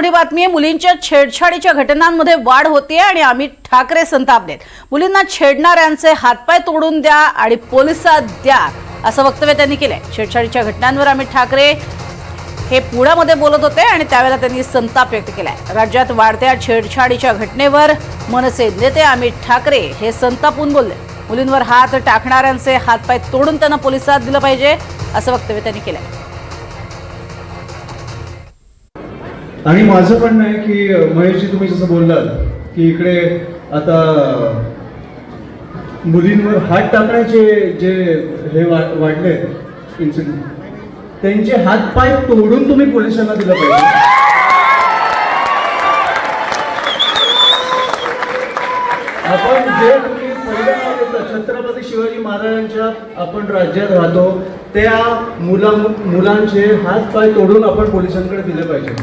मोठी बातमी आहे मुलींच्या छेडछाडीच्या घटनांमध्ये वाढ होते आणि अमित ठाकरे संतापलेत. मुलींना छेडणाऱ्यांचे हातपाय तोडून द्या आणि पोलिसात द्या असं वक्तव्य त्यांनी केलंय. छेडछाडीच्या घटनांवर अमित ठाकरे हे पुण्यामध्ये बोलत होते आणि त्यावेळेला त्यांनी संताप व्यक्त केलाय. राज्यात वाढत्या छेडछाडीच्या घटनेवर मनसे नेते अमित ठाकरे हे संतापून बोलले. मुलींवर हात टाकणाऱ्यांचे हातपाय तोडून त्यांना पोलिसात दिलं पाहिजे असं वक्तव्य त्यांनी केलंय. आणि माझं म्हणणं आहे की महेशजी तुम्ही जसं बोललात की इकडे आता मुलींवर हात टाकण्याचे जे हे वाढले इन्सिडेंट त्यांचे हात पाय तोडून तुम्ही पोलिसांना दिलं पाहिजे. आपण जे शिवाजी महाराजांच्या आपण राज्यात राहतो त्या मुला मुलांचे हात पाय तोडून आपण पोलिसांकडे दिले पाहिजे.